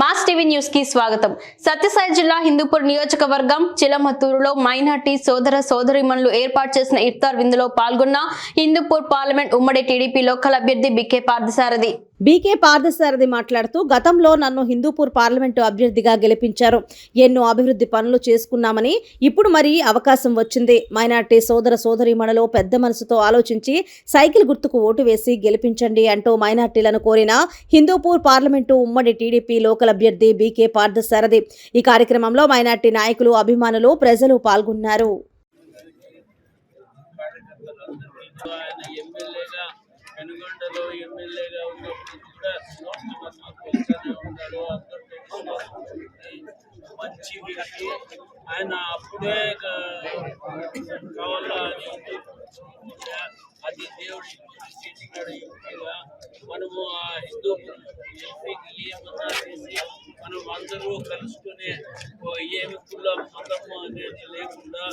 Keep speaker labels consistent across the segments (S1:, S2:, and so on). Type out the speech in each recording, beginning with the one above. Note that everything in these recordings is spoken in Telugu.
S1: మాస్ టీవీ న్యూస్కి స్వాగతం. సత్యసాయి జిల్లా హిందూపూర్ నియోజకవర్గం చిలమత్తూరులో మైనార్టీ సోదర సోదరిమణులు ఏర్పాటు చేసిన ఇఫ్తార్ విందులో పాల్గొన్న హిందూపూర్ పార్లమెంట్ ఉమ్మడి టీడీపీ లోకల్ అభ్యర్థి బికే పార్థసారథి.
S2: బీకే పార్థసారథి మాట్లాడుతూ గతంలో నన్ను హిందూపూర్ పార్లమెంటు అభ్యర్థిగా గెలిపించారు. ఎన్నో అభివృద్ధి పనులు చేసుకున్నామని ఇప్పుడు మరి అవకాశం వచ్చింది. మైనార్టీ సోదర సోదరీమణులు పెద్ద మనసుతో ఆలోచించి సైకిల్ గుర్తుకు ఓటు వేసి గెలిపించండి అంటూ మైనార్టీలను కోరిన హిందూపూర్ పార్లమెంటు ఉమ్మడి టీడీపీ లోకల్ అభ్యర్థి బీకే పార్థసారథి. ఈ కార్యక్రమంలో మైనార్టీ నాయకులు అభిమానులు ప్రజలు పాల్గొన్నారు.
S3: ఎమ్మెల్యేగా మంచి వ్యక్తి ఆయన అప్పుడే కా- కావాలా అది అది దేవుడి చేసినాడు ఎంపీగా మనము ఆ హిందూ ఎంపీకి ఏమన్నా చేసి మనం అందరూ కలుసుకునే ఓ ఏమి కుల మతము అనేది లేకుండా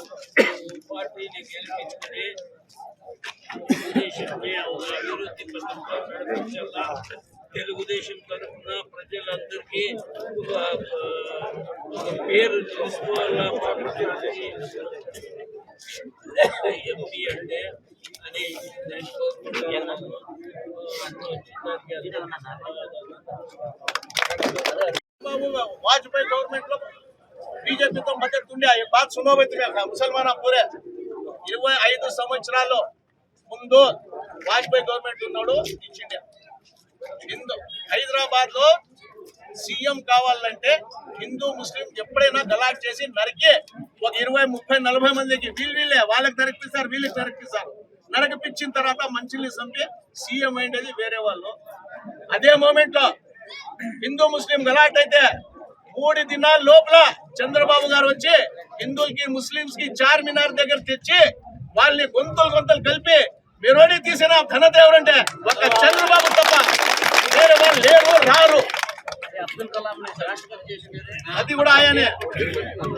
S3: పార్టీని గెలిపించుకుని తెలుగుదేశంని అభివృద్ధి పథకంలో నడిపించాలా తెలుగుదేశం తరఫున ప్రజలందరికీ ఒక పేరు తెలుసుకోవాలా ఎంపీ అంటే అని
S4: వాజ్పేయి గవర్నమెంట్లో బీజేపీతో మద్దతు ఉండే బాధ సునోబెత్తుగా ముసల్మాన్ పూరే ఇరవై ఐదు సంవత్సరాల్లో ముందు వాజ్పేయి గవర్నమెంట్ ఉన్నాడు ఇచ్చిండే. హైదరాబాద్లో సీఎం కావాలంటే హిందూ ముస్లిం ఎప్పుడైనా గలాట్ చేసి నరికి ఒక ఇరవై ముప్పై నలభై మందికి వీళ్ళు వీళ్ళే వాళ్ళకి నరికిస్తారు వీళ్ళకి నరికిస్తారు నరకపిచ్చిన తర్వాత మంచిని చంపి సీఎం అయిండేది వేరే వాళ్ళు. అదే మూమెంట్లో హిందూ ముస్లిం గలాట్ అయితే మూడు దినాల లోపల చంద్రబాబు గారు వచ్చి హిందువులకి ముస్లింస్కి చార్మినార్ దగ్గర తెచ్చి వాళ్ళని గొంతులు గొంతులు కలిపి మీరోని తీసిన ఘనత ఎవరంటే అది కూడా ఆయనే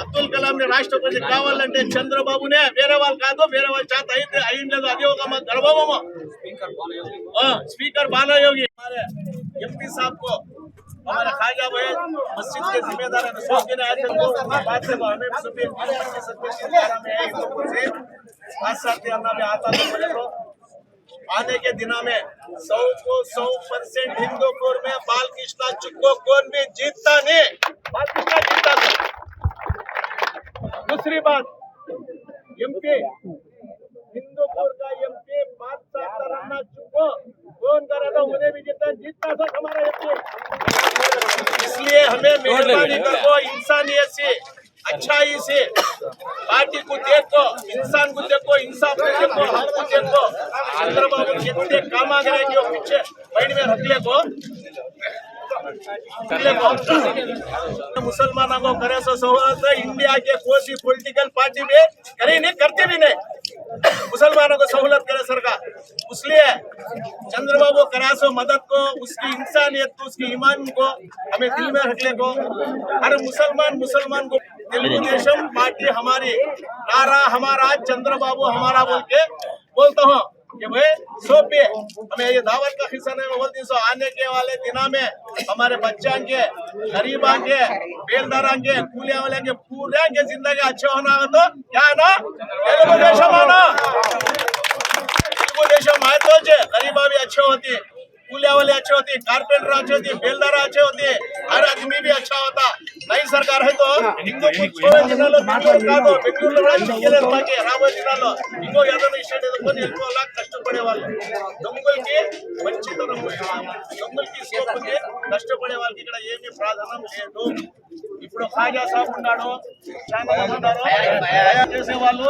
S4: అబ్దుల్ కలాం ని రాష్ట్రపతి కావాలంటే చంద్రబాబునే వేరే వాళ్ళు కాదు వేరే వాళ్ళ చేత అయితే అయ్యిండదు అది ఒక మా గర్వము हाँ, स्पीकर बाला योगी हमारे एमपी साहब को हमारे खाजा भाई मस्जिद के जिम्मेदार है सोच के आए थे वो बात से हमें सभी में है हिंदूपुर से आज साथ अन्ना में आता था बोले तो आने के दिना में सौ को सौ परसेंट हिंदूपुर में बाल कृष्णा चिक्को कौन भी जीतता नहीं कृष्णा जीतता था? दूसरी बात एमपी हिंदूपुर का एमपी पाँच साल का रहना चुको कौन करा था? उन्हें भी जितना जीतना था हमारा एमपी इसलिए हमें मेहरबानी करो इंसानियत से अच्छाई से पार्टी को देखो इंसान को देखो इंसाफ को देखो हक को देखो। चंद्रबाबू कितने काम आ गए पीछे माइंड में रख ले को मुसलमानों को करे, सो सहूलत इंडिया के कोई पॉलिटिकल पार्टी में करी, नहीं, करते भी नहीं। मुसलमानों को सहूलत करे सरकार। इसलिए चंद्रबाबू करा सो मदद को, उसकी इंसानियत को, उसकी ईमान को, हमें दिल में रखने को, हर मुसलमान मुसलमान को, तेलुगुदेशम पार्टी हमारी, नारा हमारा, चंद्रबाबू हमारा बोल के बोलता हूँ। कि भाई सो पे हमें ये दावत का हिस्सा नहीं बोलती सो आने के वाले दिना में हमारे बच्चा के गरीबा के बेलदारा के कूलिया वाले के पूरे के जिंदगी अच्छे होना है तो क्या है ना तेलुगुदेशम आना तेलुगुदेशम आए तो जे गरीबा भी अच्छे होती कूलिया वाले अच्छे होती कारपेंटर अच्छे होती बेलदारा अच्छे होती हर आदमी भी अच्छा होता नई सरकार है तो ఇంకో చూడే జిల్లాలో బెంగళూరు కాదు బెంగళూరులో కూడా ఇంకేలేదు మాకే రాబోయే జిల్లాలో ఇంకో ఏదైనా ఇష్టం ఎదుర్కొని వెళ్ళిపోవాలా కష్టపడే వాళ్ళు దొంగలకి మంచితనం దొంగలకి స్కోప్ ఉంది కష్టపడే వాళ్ళకి ఇక్కడ ఏమీ ప్రాధాన్యం లేదు ఇప్పుడు ఖాజా సాబ్ ఉన్నాడు చాలా మంది ఉన్నారు తయారు చేసే వాళ్ళు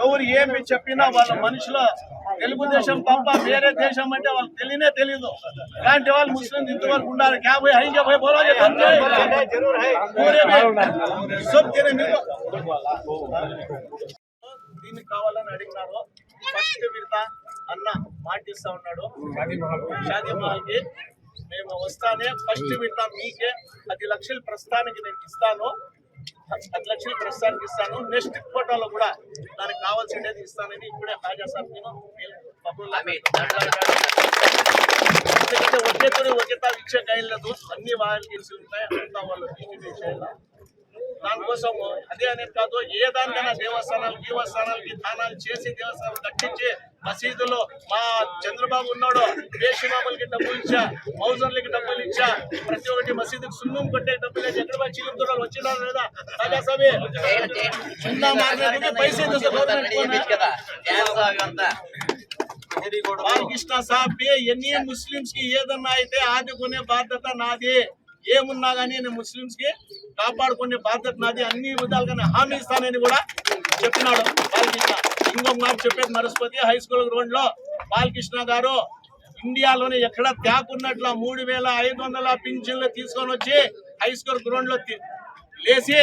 S4: ఎవరు ఏమి చెప్పినా వాళ్ళ మనుషులు తెలుగుదేశం తప్ప వేరే దేశం అంటే వాళ్ళకి తెలియనే తెలియదు ఇలాంటి వాళ్ళు ముస్లిం ఇంతవరకు ఉండాలి. క్యా పోయి హై పోయి కావాలని అడిగినారు. ఫస్ట్ విడత అన్న మాటిస్తా ఉన్నాడు. షాదీ మహల్కి మేము వస్తానే ఫస్ట్ విడత మీకే. పది లక్షలు ప్రస్తుతానికి నేను ఇస్తాను. పది లక్షలు ప్రస్తుతానికి ఇస్తాను. నెక్స్ట్ ఫోటోలో కూడా దానికి కావాల్సిండేది ఇస్తానని ఇప్పుడే హాజా సార్ నేను. లేకపోతే ఒకే తోడి ఒకే తావు ఇచ్చే గైడ్లేదు అన్ని వాళ్ళకి తెలిసి ఉంటాయి. అంతా వాళ్ళు. దానికోసం అదే అనేది కాదు ఏ దానికైనా దేవస్థానాలు దేవస్థానాలకి దానాలు చేసి దేవస్థానాలు కట్టించి మసీదులో మా చంద్రబాబు ఉన్నాడు దేశమాములకి డబ్బులు ఇచ్చా మౌజర్లకి డబ్బులు ఇచ్చా ప్రతి ఒక్కటి మసీదుకి సున్నం కొట్టే డబ్బులు లేదు ఎక్కడ పోయి చిలుపుతున్నారు లేదా? రాజా సభ సున్నా మార్కెట్ బాలకృష్ణ సాబ్. ఎన్ని ముస్లింస్కి ఏదన్నా అయితే ఆదుకునే బాధ్యత నాది. ఏమున్నా కానీ నేను ముస్లింస్కి కాపాడుకునే బాధ్యత నాది. అన్ని విధాలుగా హామీ ఇస్తానని కూడా చెప్పినాడు బాలకృష్ణ. ఇంకొక మాట చెప్పేది నరస్పతి హై స్కూల్ గ్రౌండ్లో బాలకృష్ణ గారు ఇండియాలోనే ఎక్కడ తేకున్నట్ల మూడు వేల ఐదు వందల పింఛన్లు తీసుకొని వచ్చి హై స్కూల్ గ్రౌండ్లో లేసి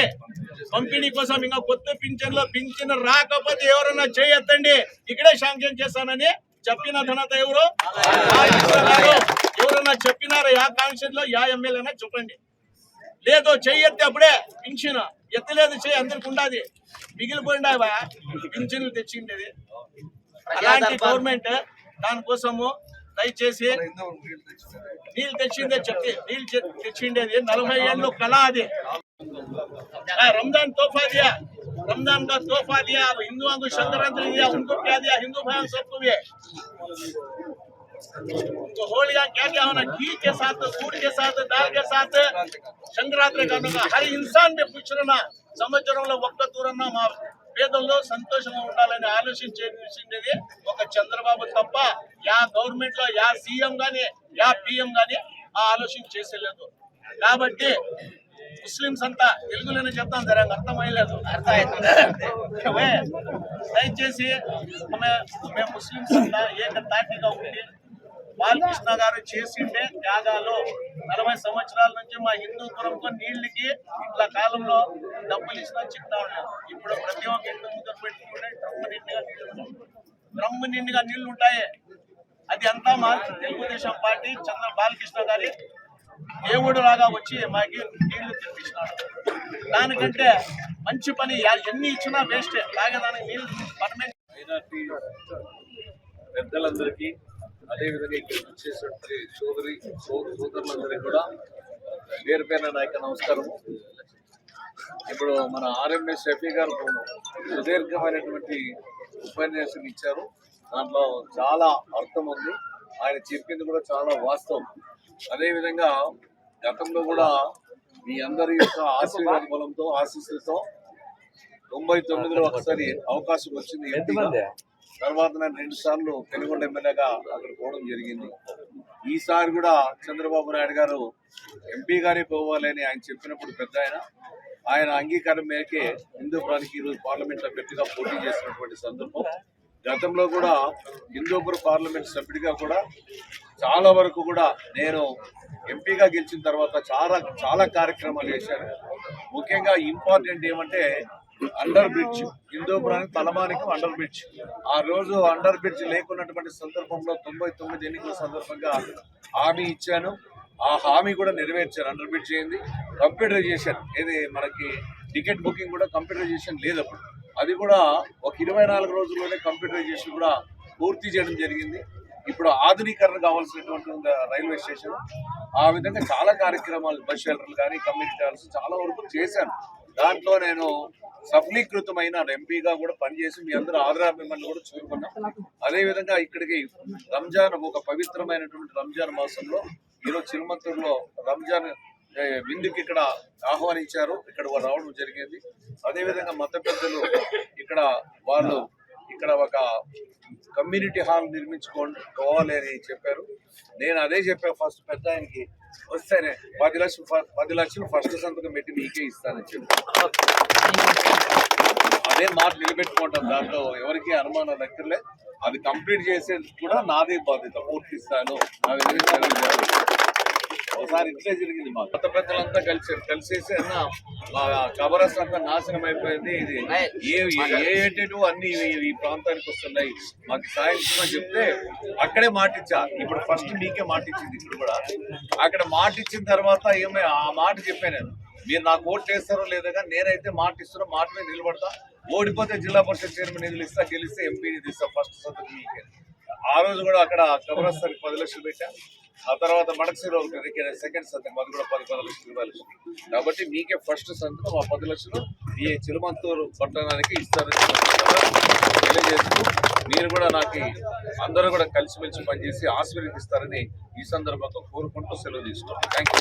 S4: పంపిణీ కోసం ఇంకా కొత్త పింఛన్లో పింఛన్ రాకపోతే ఎవరన్నా చేయొద్దండి. ఇక్కడే శాంక్షన్ చేస్తానని చెప్పిన ఘనత ఎవరు? ఎవరన్నా చెప్పినారా? Yeah కాన్స్టిట్యూన్లో yeah ఎమ్మెల్యేనా? చెప్పండి. లేదు చెయ్యి అప్పుడే. పింఛన్. ఎత్తలేదు చెయ్యి అందరికి ఉండాది. మిగిలిపోయిండావా పింఛన్లు తెచ్చిండేది. అలాంటి గవర్నమెంట్ దానికోసము దయచేసి నీళ్ళు తెచ్చిందే. చెప్తే. నీళ్ళు తెచ్చిండేది. నలభై ఏళ్ళు కళ అది. రంజాన్ తోఫాదియా रमजान का तोहफा दिया अब हिंदुओं को संक्रांति दिया उनको क्या दिया हिंदू भाइयों सबको भी उनको होलिया क्या क्या होना घी के साथ दूध के साथ दाल के साथ సంక్రాంతి కానుక హరి ఇన్సాన్ ని పుచ్చురన్న సంవత్సరంలో ఒక్క దూరన్న మా పేదల్లో సంతోషంగా ఉండాలని ఆలోచించేది ఒక చంద్రబాబు తప్ప యా గవర్నమెంట్ లో యా సీఎం గాని యా పిఎం గాని ఆ ఆలోచన చేసేలేదు కాబట్టి ముస్లిమ్స్ అంతా తెలుగులోనే చెప్తాం సరే అర్థమయ్యలేదు అవే దయచేసి మేము ముస్లిమ్స్ అంతా ఏకతాటిగా ఉండి బాలకృష్ణ గారు చేసిండే త్యాగాలు నలభై సంవత్సరాల నుంచి మా హిందూపురంకు నీళ్ళకి ఇట్లా కాలంలో డబ్బులు ఇచ్చినా చిక్తా ఉన్నారు. ఇప్పుడు ప్రతి ఒక్క ఇంటి ముందు పెట్టుకుంటే డ్రమ్ము నిండుగా నీళ్ళు డ్రమ్ము నిండుగా నీళ్ళు ఉంటాయి. అది అంతా మా తెలుగుదేశం పార్టీ చంద్ర బాలకృష్ణ గారి దేవుడు లాగా వచ్చి మాకి నీళ్ళు తెప్పించినాడు దానికంటే మంచి పని ఎన్ని ఇచ్చినా వేస్టే. తాగేదానికి నీళ్ళు పర్మనెంట్
S5: మైనార్టీ పెద్దలందరికీ అదేవిధంగా ఇక్కడ వచ్చేసినటువంటి సోదరి సోదరులందరికీ కూడా పేరు పేరున నాయక నమస్కారం. ఇప్పుడు మన ఆర్ఎంఎస్ షఫీ గారు సుదీర్ఘమైనటువంటి ఉపన్యాసం ఇచ్చారు. దాంట్లో చాలా అర్థం ఉంది. ఆయన చెప్పింది కూడా చాలా వాస్తవం. అదేవిధంగా గతంలో కూడా మీ అందరి యొక్క ఆశీర్వాద బలంతో ఆశీస్సులతో తొంభై తొమ్మిదిలో ఒకసారి అవకాశం వచ్చింది. తర్వాత నేను రెండు సార్లు పెనుగొండ ఎమ్మెల్యేగా అక్కడ పోవడం జరిగింది. ఈసారి కూడా చంద్రబాబు నాయుడు గారు ఎంపీ గారే పోవాలని ఆయన చెప్పినప్పుడు పెద్ద ఆయన ఆయన అంగీకారం మేరకే హిందూపురానికి ఈరోజు పార్లమెంట్ అభ్యర్థిగా పోటీ చేసినటువంటి సందర్భం. గతంలో కూడా హిందూపురం పార్లమెంట్ సభ్యుడిగా కూడా చాలా వరకు కూడా నేను ఎంపీగా గెలిచిన తర్వాత చాలా చాలా కార్యక్రమాలు చేశాను. ముఖ్యంగా ఇంపార్టెంట్ ఏమంటే అండర్ బ్రిడ్జ్. హిందూపురానికి తలమానికి అండర్ బ్రిడ్జ్. ఆ రోజు అండర్ బ్రిడ్జ్ లేకున్నటువంటి సందర్భంలో తొంభై తొమ్మిది ఎన్నికల సందర్భంగా హామీ ఇచ్చాను. ఆ హామీ కూడా నెరవేర్చారు. అండర్ బ్రిడ్జ్ అయింది కంప్యూటరైజేషన్ ఏది మనకి టికెట్ బుకింగ్ కూడా కంప్యూటరైజేషన్ లేదు అప్పుడు. అది కూడా ఒక ఇరవై నాలుగు రోజుల్లోనే కంప్యూటరైజేషన్ కూడా పూర్తి చేయడం జరిగింది. ఇప్పుడు ఆధునీకరణ కావాల్సినటువంటి రైల్వే స్టేషన్? ఆ విధంగా చాలా కార్యక్రమాలు బస్ షెల్టర్లు కానీ కమ్యూనిటీ హాల్స్ చాలా వరకు చేశాను. దాంట్లో నేను సఫలీకృతమైన ఎంపీగా కూడా పనిచేసి మీ అందరూ ఆదరాభిమానులు కూడా చూరుకున్నాం అదేవిధంగా ఇక్కడికి రంజాన్ ఒక పవిత్రమైనటువంటి రంజాన్ మాసంలో ఈరోజు చిరుమత్తూరులో రంజాన్ విందుకి ఇక్కడ ఆహ్వానించారు. ఇక్కడ వారు రావడం జరిగింది. అదేవిధంగా మత పెద్దలు ఇక్కడ వాళ్ళు ఇక్కడ ఒక కమ్యూనిటీ హాల్ నిర్మించుకోండి అని చెప్పారు. నేను అదే చెప్పాను ఫస్ట్ పెద్ద ఆయనకి వస్తేనే పది లక్షలు పది లక్షలు ఫస్ట్ సంతకం పెట్టి మీకే ఇస్తానని చెప్పి అదే మాట నిలబెట్టుకుంటాం దాంట్లో ఎవరికి అనుమానం దగ్గరలే. అది కంప్లీట్ చేసేది కూడా నాదే బాధ్యత పూర్తిస్తాను. నా విధంగా ఒకసారి ఇట్లే జరిగింది మా కొత్త పెద్దలంతా కలిసి కలిసేసి అన్న మా కబరస్ అంతా నాశనం అయిపోయింది. ఇది ఏ ఏంటో అన్ని ఈ- ప్రాంతానికి వస్తున్నాయి. మాకు సాయం చేయమని చెప్తే అక్కడే మాటిచ్చా. ఇప్పుడు ఫస్ట్ మీకే మాటిచ్చింది ఇప్పుడు కూడా. అక్కడ మాటిచ్చిన తర్వాత ఏమై ఆ మాట చెప్పాను నేను. మీరు నాకు ఓట్లు వేస్తారో లేదో కానీ నేనైతే మాట ఇస్తున్నా మాట మీద నిలబడతా. ఓడిపోతే జిల్లా పరిషత్ చైర్మన్ నిధులు ఇస్తా గెలిస్తే ఎంపీ నిధులు ఇస్తా ఫస్ట్ సంతకం మీకే. ఆ రోజు కూడా అక్కడ కబరస్తానికి పది లక్షలు పెట్టా. ఆ తర్వాత మడకసిర ఒకటి సెకండ్ సంతకం అది కూడా పది పది లక్షలు రూపాయలు కాబట్టి మీకే ఫస్ట్ సంతకం ఆ పది లక్షలు ఈ చిలుమంతూరు పట్టణానికి ఇస్తారని తెలియజేస్తూ మీరు కూడా నాకు అందరూ కూడా కలిసిమెలిసి పనిచేసి ఆశీర్వదిస్తారని ఈ సందర్భంగా కోరుకుంటూ సెలవు తీసుకుంటాం థ్యాంక్ యూ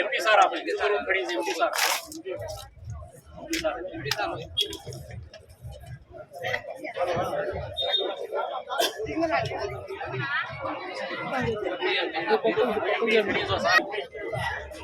S3: एमपी सर आप इस रूम खड़ी एमपी सर